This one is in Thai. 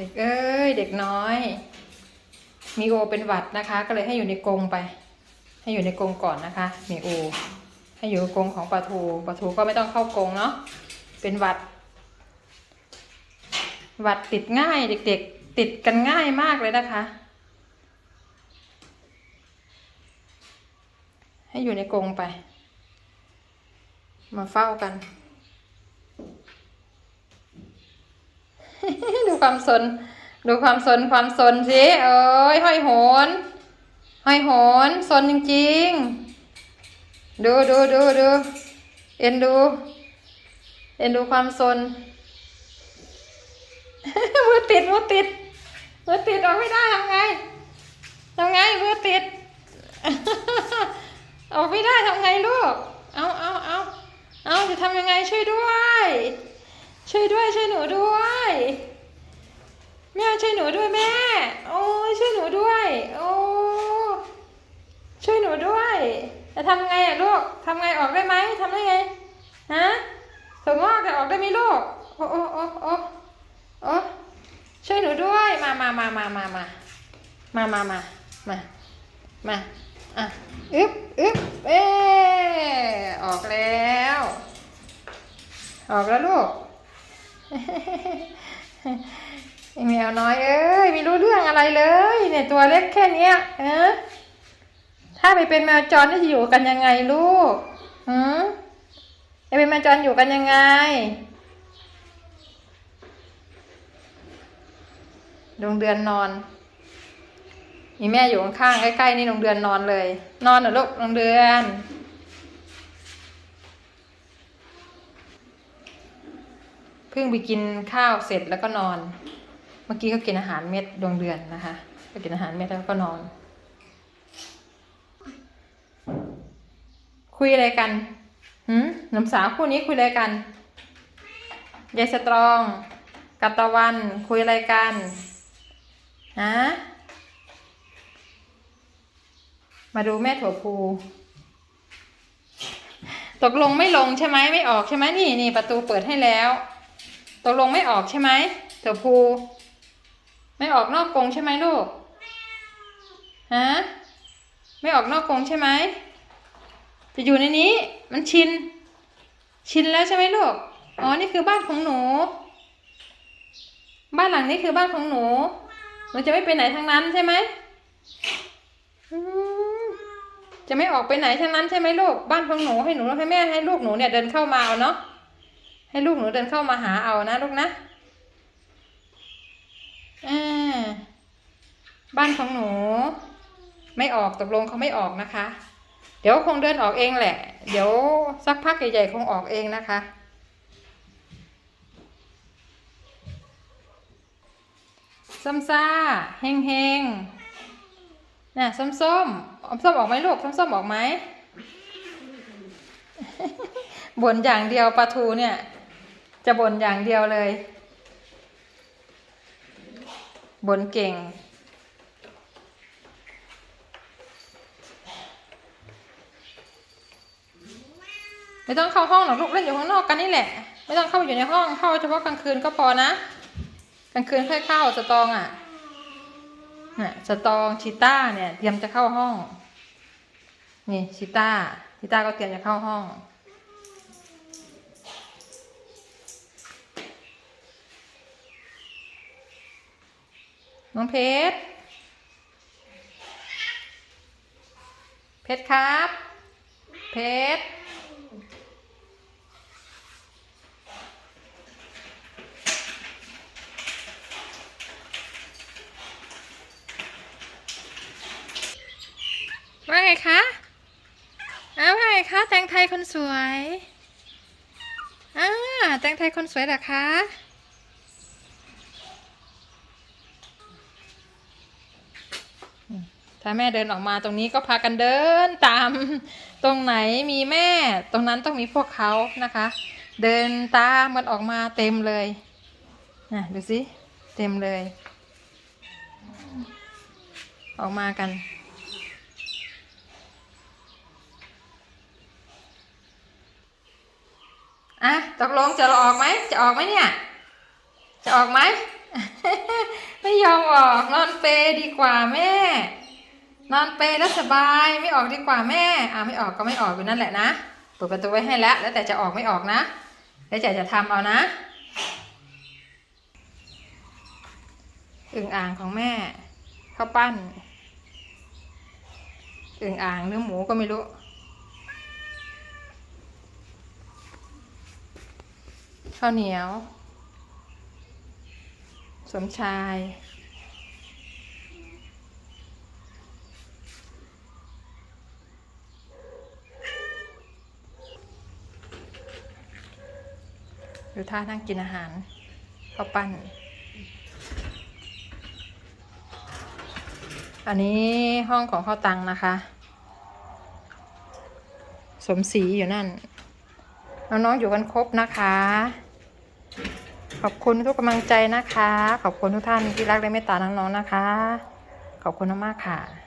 เด็กเอ้ยเด็กน้อย มีโอเป็นหวัดนะคะ ก็เลยให้อยู่ในกรงไป ให้อยู่ในกรงก่อนนะคะ มีโอ ให้อยู่กรงของปลาทูปลาทูก็ไม่ต้องเข้ากรงเนาะเป็นหวัด หวัดติดง่ายเด็ก ๆ ติดกันง่ายมากเลยนะคะ ให้อยู่ในกรงไป มาเฝ้ากัน ดูความสน ดูความสนความสนสิเอ้ยห้อยโหนห้อยโหนสนจริงๆ ดูดูดูดูเอ็นดู เอ็นดูความสนมือติดมือติดมือติดออกไม่ได้ทำไงทำไงมือติดออกไม่ได้ทำไงลูก เอาเอาเอาเอาจะทำยังไงช่วยด้วย ช่วยด้วยช่วยหนูด้วยแม่ช่วยหนูด้วยแม่ โอ้ช่วยหนูด้วย โอ้ช่วยหนูด้วย จะทำไงอะลูกทำไงออกได้ไหมทำได้ไงฮะถั่วงอกจะออกได้ไหมลูกโอ้โอ้โอ้โอ้โอ้ช่วยหนูด้วยมามามามามามามามามามามาอะอึ๊บอึ๊บเอ๊ออกแล้ว ออกแล้วลูก ไอแมวน้อยเอ้ยไม่รู้เรื่องอะไรเลย เนี่ยตัวเล็กแค่เนี้ยเออถ้าไปเป็นแมวจรนี่จะอยู่กันยังไงลูกหืมจะเป็นแมวจรอยู่กันยังไงดวงเดือนนอนมีแม่อยู่ข้างๆใกล้ๆนี่ดวงเดือนนอนเลย นอนเหรอลูกดวงเดือน เพิ่งไปกินข้าวเสร็จแล้วก็นอน เมื่อกี้ก็กินอาหารเม็ดดวงเดือนนะคะ ก็กินอาหารเม็ดแล้วก็นอน คุยอะไรกันหืมหนุ่มสาวคู่นี้คุยอะไรกันยายสตรองกับตะวันคุยอะไรกันฮะมาดูแม่ถั่วพูตกลงไม่ลงใช่ไหมไม่ออกใช่ไหมนี่นี่ประตูเปิดให้แล้ว ตกลงไม่ออกใช่ไหมเถั่วพูไม่ออกนอกกรงใช่ไหมลูกฮะไม่ออกนอกกรงใช่ไหมจะอยู่ในนี้ มันชิน ชินแล้วใช่ไหมลูกอ๋อนี่คือบ้านของหนู บ้านหลังนี้คือบ้านของหนูหนูจะไม่ไปไหนทั้งนั้นใช่ไหมอืมจะไม่ออกไปไหนทั้งนั้นใช่ไหมลูก บ้านของหนูให้หนูให้แม่ให้ลูกหนูเนี่ยเดินเข้ามาเอาเนาะ ให้ลูกหนูเดินเข้ามาหาเอานะ ลูกนะอ่าบ้านของหนู ไม่ออกตกลงเขาไม่ออกนะคะ เดี๋ยวคงเดินออกเองแหละ เดี๋ยวสักพักใหญ่ๆคงออกเองนะคะส้มซ่าเฮงเฮงน่ะส้มส้มส้มออกไหมลูกส้มส้มออกไหมบ่นอย่างเดียวปลาทูเนี่ย จะบ่นอย่างเดียวเลยบ่นเก่ง ไม่ต้องเข้าห้องหรอกลูกเล่นอยู่ข้างนอกกันนี่แหละ ไม่ต้องเข้าอยู่ในห้องเข้าเฉพาะกลางคืนก็พอนะ กลางคืนค่อยเข้าสตองอะน่ะสตองชิต้าเนี่ยเตรียมจะเข้าห้อง นี่ชิต้าชิต้าก็เตรียมจะเข้าห้อง น้องเพชร เพชรครับ เพชร ว่าไงคะอ้าวว่าไงคะ แตงไทยคนสวย อ่า แตงไทยคนสวยเหรอคะ ถ้าแม่เดินออกมาตรงนี้ก็พากันเดินตาม ตรงไหนมีแม่ ตรงนั้นต้องมีพวกเขานะคะ เดินตามมันออกมาเต็มเลยนะดูสิเต็มเลย ออกมากันอะตกลงจะออกไหมจะออกไหมเนี่ย จะออกไหม ไม่ยอมออกนอนเปย์ดีกว่าแม่ นอนเปรย์แล้วสบายไม่ออกดีกว่าแม่อ่าไม่ออกก็ไม่ออกอยู่นั่นแหละนะเปิดประตูไว้ให้แล้ว แล้วแต่จะออกไม่ออกนะ แล้วแต่จะทำเอานะอึ่งอ่างของแม่ข้าวปั้นอึ่งอ่างเนื้อหมูก็ไม่รู้ข้าวเหนียว สมชาย ดูท่านั่งกินอาหารข้าวปั้น อันนี้ห้องของข้าวตังนะคะ สมศรีอยู่นั่น น้องๆอยู่กันครบนะคะ ขอบคุณทุกกำลังใจนะคะ ขอบคุณทุกท่านที่รักและเมตตาน้องๆนะคะ ขอบคุณมากๆค่ะ